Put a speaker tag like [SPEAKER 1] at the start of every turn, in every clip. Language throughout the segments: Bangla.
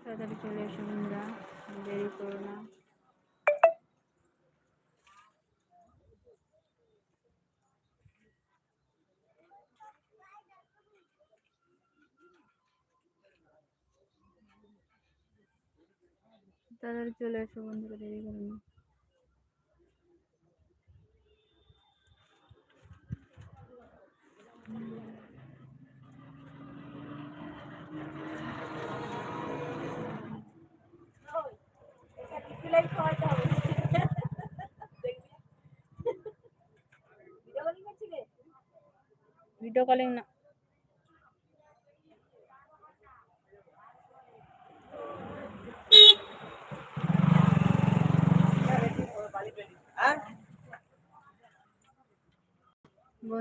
[SPEAKER 1] তাড়াতাড়ি চলে এসো বন্ধুরা দেরি করো না তাড়াতাড়ি চলে এসো বন্ধুরা দেরি করো না। ভিডিও কলিং না।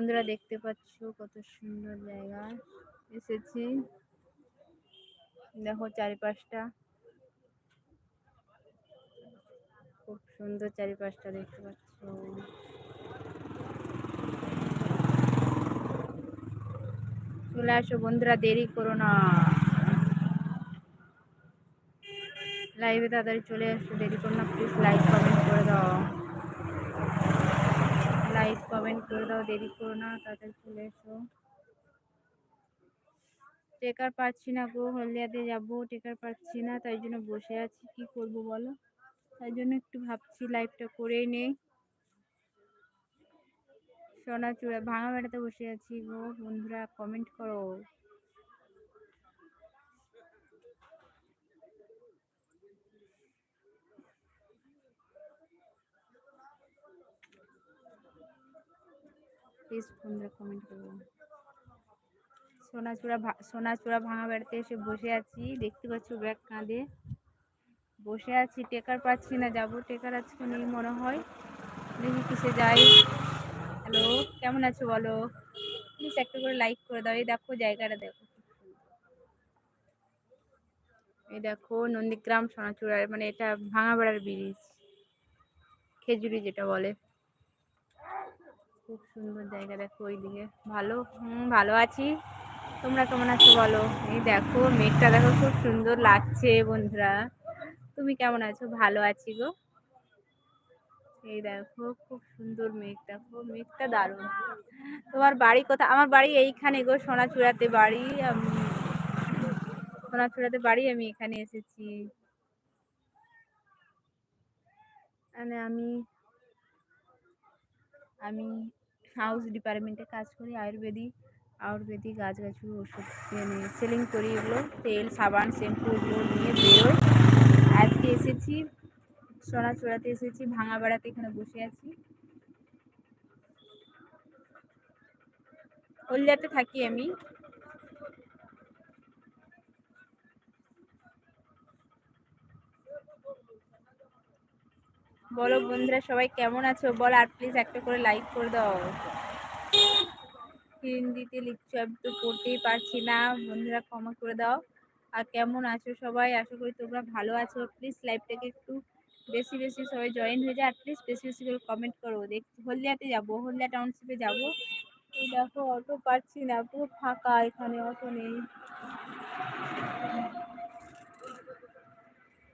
[SPEAKER 1] বন্ধুরা দেখতে পাচ্ছ কত সুন্দর জায়গা। এসেছি। দেখো চারিপাশটা। খুব সুন্দর চারিপাশটা দেখতে পাচ্ছ। চলে আসো বন্ধুরা, দেরি করো না। লাইভে তাড়াতাড়ি চলে আসো দেরি করো না প্লিজ লাইক কমেন্ট করে দাও। লাইক, কমেন্ট করে দাও, দেরি করো না, তাড়াতাড়ি চলে এসো। টেকার পাচ্ছি না গো, হলদিয়াতে যাব, টেকার পাচ্ছি না, তাই জন্য বসে আছি। কি করব বলো? তাই জন্য একটু ভাবছি, লাইভটা করেই নেই। সোনা চূড়া, ভাঙা বেড়াতে বসে আছি গো, বন্ধুরা, কমেন্ট করো। প্লিজ বন্ধুরা কমেন্ট করো। সোনাচূড়া সোনাচূড়া ভাঙা বেড়াতে এসে বসে আছি। দেখতে পাচ্ছ ব্যাগ কাঁধে। বসে আছি। টেকার পাচ্ছি না, যাব। টেকার আজকে নেই মনে হয়। দেখি কিসে যাই। হ্যালো কেমন আছো বলো? প্লিজ একটা করে লাইক করে দাও। এই দেখো জায়গাটা দেখো। এই দেখো নন্দীগ্রাম সোনাচূড়ার মানে এটা ভাঙাবেড়ার ব্রিজ। খেজুরি যেটা বলে। খুব সুন্দর জায়গা দেখো ওইদিকে। ভালো? হুম, ভালো আছি। তোমরা কেমন আছো বলো? এই দেখো, মেঘটা দেখো খুব সুন্দর লাগছে বন্ধুরা। তুমি কেমন আছো? ভালো আছি গো। এই দেখো, খুব সুন্দর মেঘ দেখো। মেঘটা দারুণ। তোমার বাড়ি কোথায় আমার বাড়ি এইখানে গো, সোনাচূড়াতে বাড়ি। আমি, সোনাচূড়াতে বাড়ি, আমি এখানে এসেছি। মানে আমি আমি হাউস ডিপার্টমেন্টে কাজ করি, আয়ুর্বেদিক আয়ুর্বেদিক গাছগাছুলি ওষুধ মানে সেলিং করি এগুলো, তেল, সাবান শ্যাম্পু এগুলো নিয়ে বেরোই। আজকে এসেছি চড়াতে এসেছি ভাঙা বেড়াতে এখানে বসে আছি। হলদিয়াতে থাকি আমি। বলো বন্ধুরা সবাই কেমন আছো? বল আর প্লিজ একটা করে লাইক করে দাও। হিন্দিতে লিখছো, আমি তো পড়তেই পারছি না। বন্ধুরা ক্ষমা করে দাও। আর কেমন আছো সবাই? আশা করি তোমরা ভালো আছো। প্লিজ লাইভটাকে একটু বেশি বেশি সবাই জয়েন হয়ে যায় আর প্লিজ বেশি বেশি করে কমেন্ট করো। দেখ, হলদিয়াতে যাব, হলদিয়া টাউনশিপে যাব। এই দেখো অটো পাচ্ছি না, পুরো ফাঁকা এখানে অটো নেই।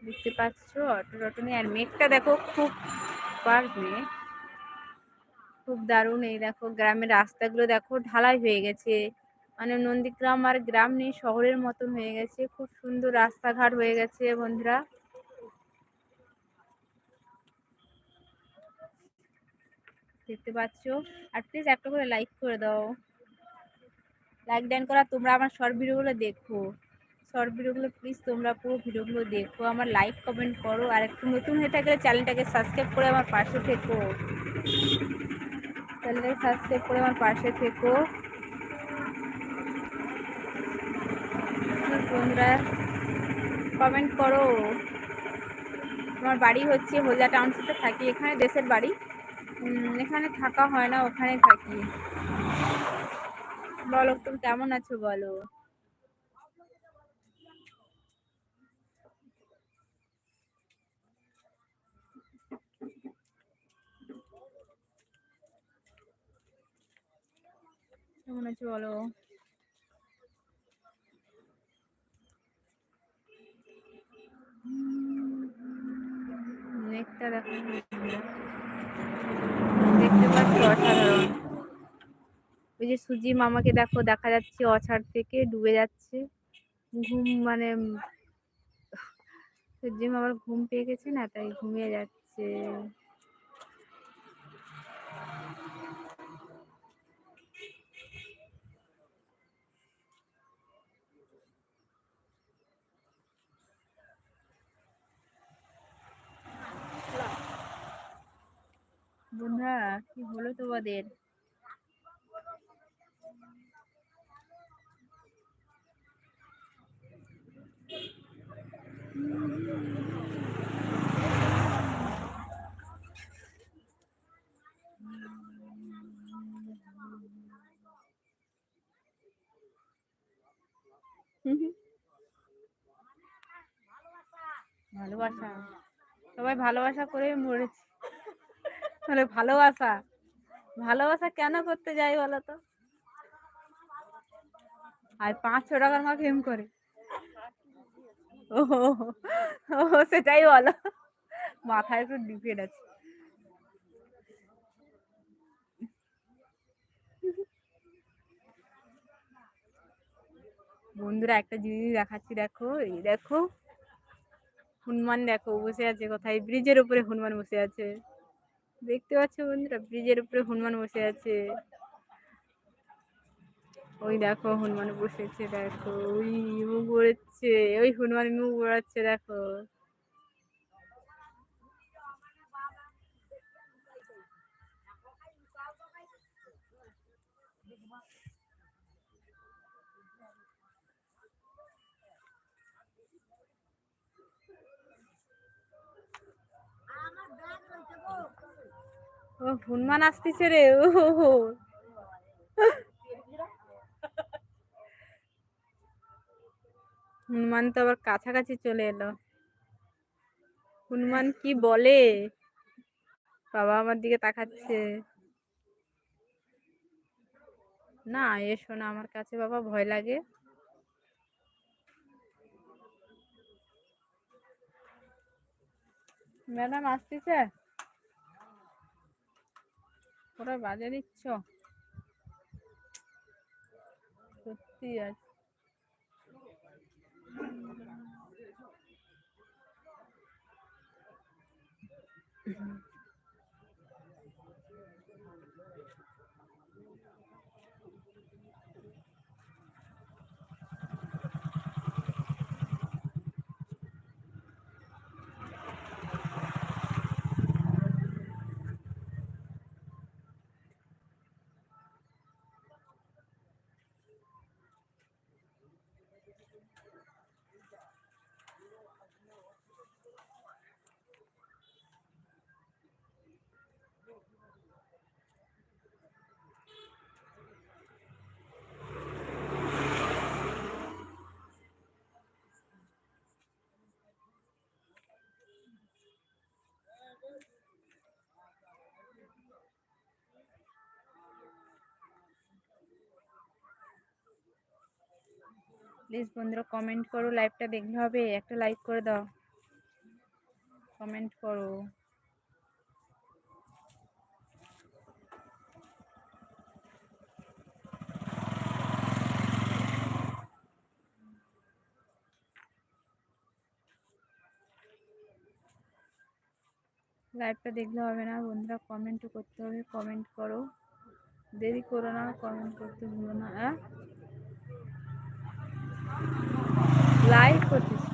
[SPEAKER 1] দেখতে পাচ্ছ অটো টটো নেই আর মেঘটা দেখো, খুব পার মেঘ খুব দারুণ এই দেখো, গ্রামের রাস্তাগুলো দেখো, ঢালাই হয়ে গেছে। মানে নন্দীগ্রাম আর গ্রাম নেই, শহরের মতন হয়ে গেছে। খুব সুন্দর রাস্তাঘাট হয়ে গেছে বন্ধুরা। দেখতে পাচ্ছ? আর প্লিজ একটা করে লাইক করে দাও। লাইক ডান করা তোমরা আমার শর্ট ভিডিওগুলো দেখো। শর্ট ভিডিওগুলো প্লিজ তোমরা পুরো ভিডিওগুলো দেখো, আমার লাইক কমেন্ট করো, আর একটু নতুন হয়ে থাকলে চ্যানেলটাকে সাবস্ক্রাইব করে আমার পাশে থেকো। চ্যানেলটাকে সাবস্ক্রাইব করে আমার পাশে থেকো। বন্ধুরা কমেন্ট করো? আমার বাড়ি হচ্ছে হলদা টাউনশিপে থাকি, এখানে দেশের বাড়ি। এখানে থাকা হয় না, ওখানে থাকি। বলো, তুমি কেমন আছো বলো? কেমন আছো বলো? নেকটা দেখো দেখতে পাচ্ছি অসাধারণ। ওই যে সুজি মামাকে দেখো, দেখা যাচ্ছে অছাড় থেকে ডুবে যাচ্ছে। ঘুম মানে সুজি মামার ঘুম পেয়ে গেছে না, তাই ঘুমিয়ে যাচ্ছে। বন্ধুরা কি হলো তোমাদের? ভালোবাসা। সবাই ভালোবাসা করে মরেছে। মানে ভালোবাসা ভালোবাসা কেন করতে যাই বলো তো? আর পাঁচশো টাকার মা প্রেম করে। ও সেটাই বলো। মাথায় একটু ডিপেন্ড আছে। বন্ধুরা, একটা জিনিস দেখাচ্ছি, দেখো, এই দেখো। হনুমান দেখো, বসে আছে কোথায়? ব্রিজের উপরে হনুমান বসে আছে। দেখতে পাচ্ছ বন্ধুরা ব্রিজের উপরে হনুমান বসে আছে। ওই দেখো, হনুমান বসেছে, দেখো, ওই মুখ বড়েছে ওই হনুমান মুখ বড়াচ্ছে দেখো। হনুমান আসতেছে রে, ও হনুমান তো আবার কাছাকাছি চলে এলো। হনুমান কি বলে? বাবা আমার দিকে তাকাচ্ছে। না, এসো না, আমার কাছে বাবা ভয় লাগে। ম্যাডাম আসতেছে? ওরা বাজে দিচ্ছ? সত্যি আছে প্লিজ বন্ধুরা কমেন্ট করো লাইভটা দেখলে হবে, একটা লাইক করে দাও। কমেন্ট করো। লাইভটা দেখলে হবে না, বন্ধুরা কমেন্টও করতে হবে কমেন্ট করো। দেরি করো না কমেন্ট করতে ভুলো না হ্যাঁ লাইক করতেছি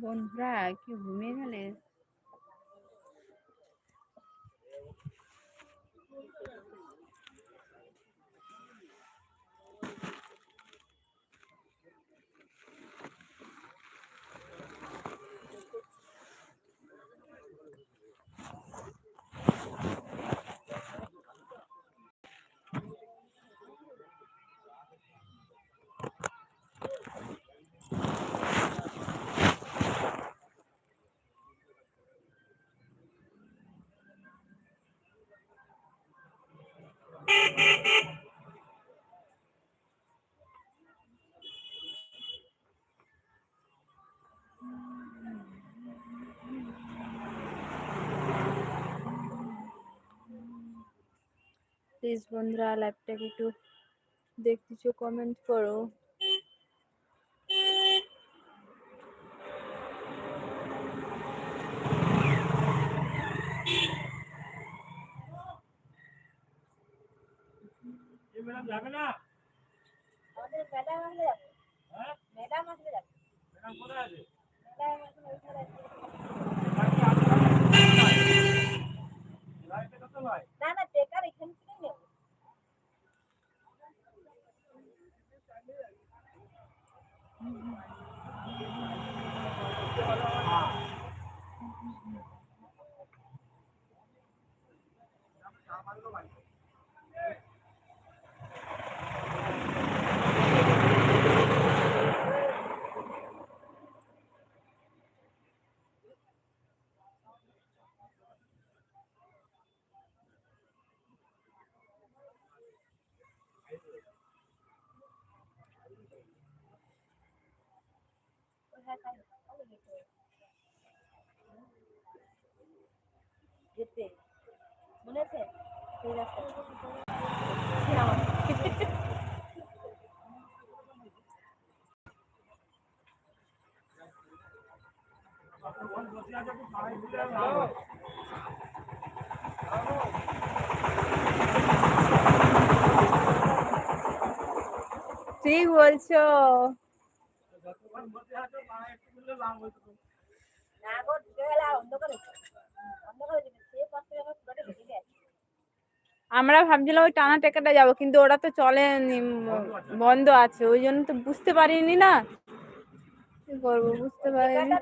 [SPEAKER 1] বন্ধুরা কি ঘুমিয়ে গেলে? প্লিজ বন্ধুরা লাইভটাকে একটু দেখতেছো কমেন্ট করো।
[SPEAKER 2] ম্যাডাম যাবে না?
[SPEAKER 3] আমাদের ম্যাডাম আসলে যাবে।
[SPEAKER 2] হ্যাঁ?
[SPEAKER 3] ম্যাডাম আসলে যাবে।
[SPEAKER 2] ম্যাডাম কোথায় আছে?
[SPEAKER 3] ম্যাডাম এখন ওইখানে আছে।
[SPEAKER 2] বাকি আপনারা লাইটে কত ভাই
[SPEAKER 3] না না বেকার এখান থেকে নেব যেতে মনে আছে।
[SPEAKER 1] ঠিক বলছো আমরা ভাবছিলাম ওই টানা টেকাটা যাব, কিন্তু ওরা তো চলে বন্ধ আছে, ওই জন্য তো বুঝতে পারিনি না। করব, বুঝতে পারিনি।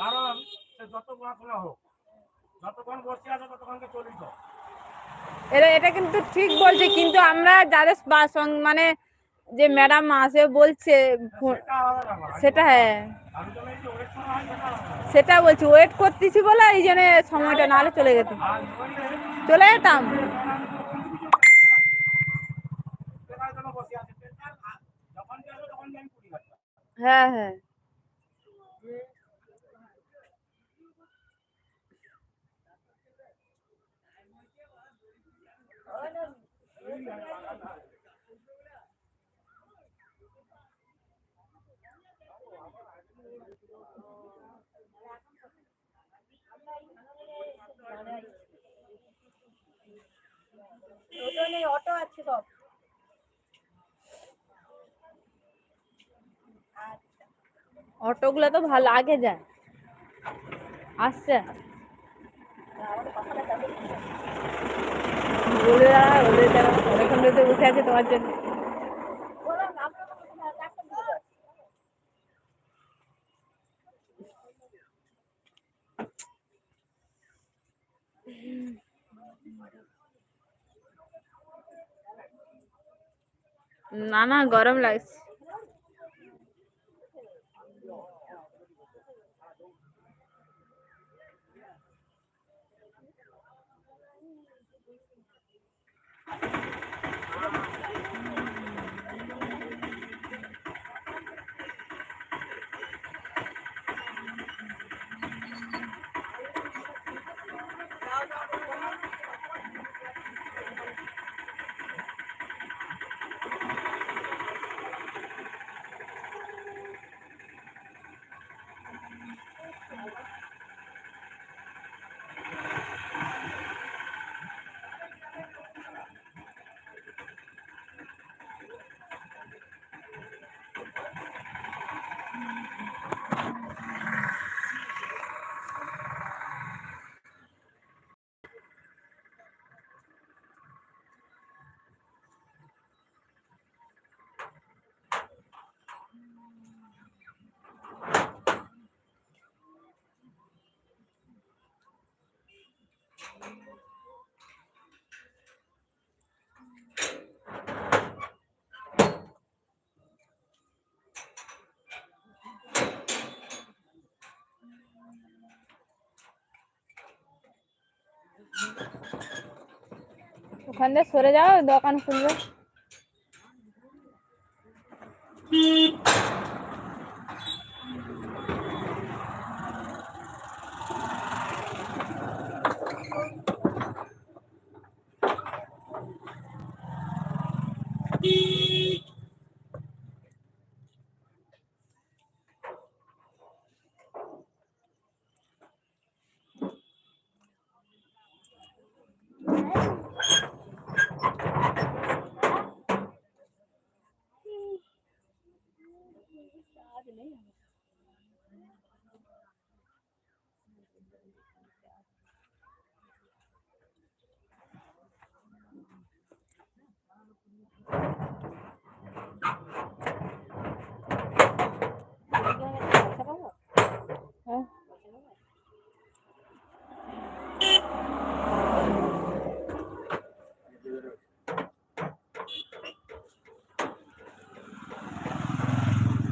[SPEAKER 2] কারণ সে যত হোক, যতক্ষণ বসে আছে ততক্ষণকে চলিত
[SPEAKER 1] এটা এটা কিন্তু ঠিক বলছে, কিন্তু আমরা যাদের মানে যে ম্যাডাম আসে, বলছে
[SPEAKER 2] সেটা
[SPEAKER 1] হ্যাঁ।
[SPEAKER 2] হয় সেটা
[SPEAKER 1] বলছি ওয়েট করতেছি বলে এই জন্য সময়টা নাহলে চলে যেত চলে যেতাম।
[SPEAKER 2] হ্যাঁ জন্য বসে আছে যখন যাবে তখন আমি কুড়ি ঘণ্টা
[SPEAKER 1] হ্যাঁ হ্যাঁ
[SPEAKER 3] টোটো নেই অটো আছে সব।
[SPEAKER 1] অটোগুলো তো ভালো আগে যায়। আসছে। বলে অনেকক্ষণ ধরে তো বসে আছে তোমার জন্য।
[SPEAKER 3] ना ना
[SPEAKER 1] गरम लाइस Thank you. ওখান থেকে সরে যাও দোকান খুলবে। হ্যাঁ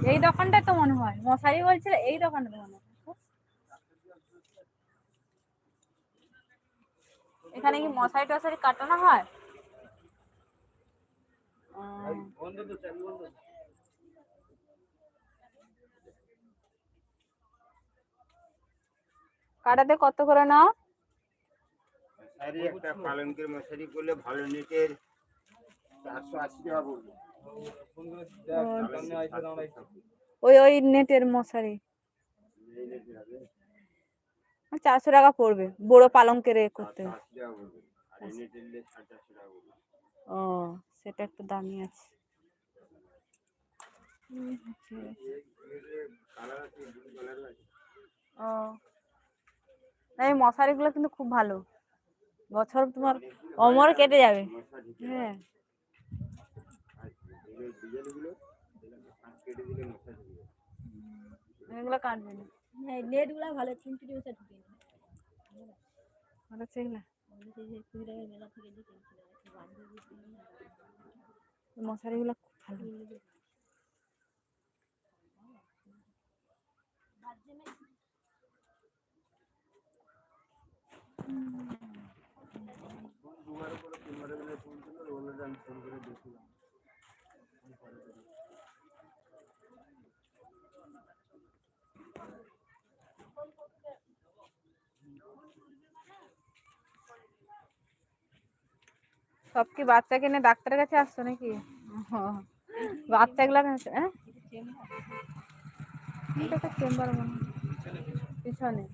[SPEAKER 1] এই দোকানটাই তো মনে হয়। মশারি বলছিল এই দোকানটা মনে হয়। এখানে কি মশারি টশারি কাটানো হয়? কাটাতে কত করে নাও?
[SPEAKER 4] একটা পালঙ্কের মশারি করলে ভালো নেটের চারশো আশি টাকা পড়বে।
[SPEAKER 1] ওই ওই নেটের মশারি। চারশো টাকা পড়বে, বড় পালঙ্কের এ করতে। ও, সেটা একটু দামি আছে। ও। এই মশারিগুলো কিন্তু খুব ভালো। বছর তোমার অমর কেটে যাবে। হ্যাঁ।
[SPEAKER 4] এগুলো ডিজাইনগুলো এগুলো কেটে দিলে
[SPEAKER 1] কাটবে না।
[SPEAKER 3] হ্যাঁ নেটগুলো ভালো টিউসা ঢুকে
[SPEAKER 1] ভালো
[SPEAKER 3] যে যে
[SPEAKER 1] মশারিগুলো খুব ভালো।
[SPEAKER 4] দুবার করে তিনবার ফোন ছিল ওগুলো আমি ফোন করে দেখছিলাম।
[SPEAKER 1] সব কি বাচ্চাকে নিয়ে ডাক্তারের কাছে আসছো নাকি? ও, বাচ্চাগুলো কাছে হ্যাঁ? এটা তো চেম্বার মনে হয়। পিছনে।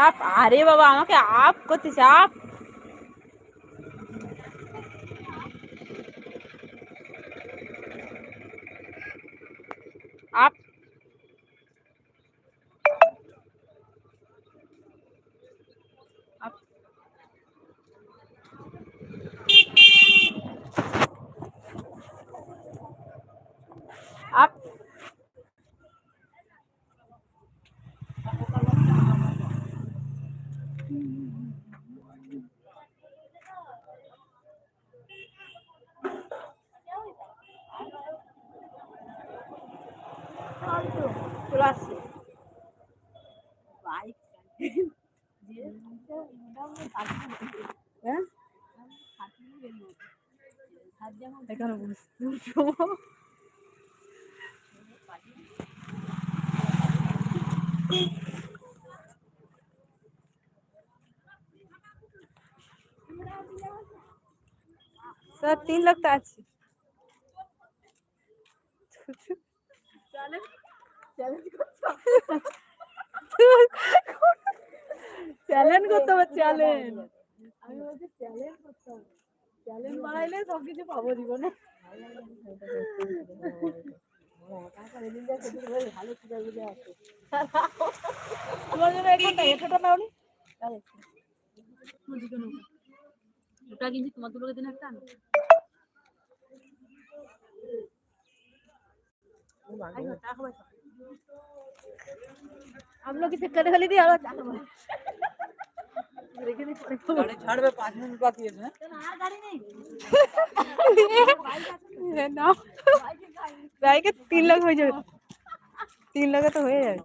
[SPEAKER 1] আপ আরে বাবা আমাকে আপ করতেছে আপ আপ। এখানে বুঝতে सर तीन लगता है চ্যালেঞ্জ করতে হবে চ্যালেঞ্জ
[SPEAKER 3] আমি বলছি চ্যালেঞ্জ করতে হবে চ্যালেঞ্জ বাড়াইলে সব কিছু পাবো জীবনে ভালো সুবিধা বুঝে আছে
[SPEAKER 1] তোমার জন্য এখানটা এখানটা নাওনি
[SPEAKER 3] দুটা কিনছি তোমার দুটোকে দিন একটা আনো हम लोग की चक्कर खाली दी आवाज
[SPEAKER 5] ছাড়বে পাঁচ মিনিট বাকি আছে হ্যাঁ?
[SPEAKER 1] নাও
[SPEAKER 3] রায়কে তিন লাখ হয়ে যাবে তিন লাখে তো হয়ে যাবে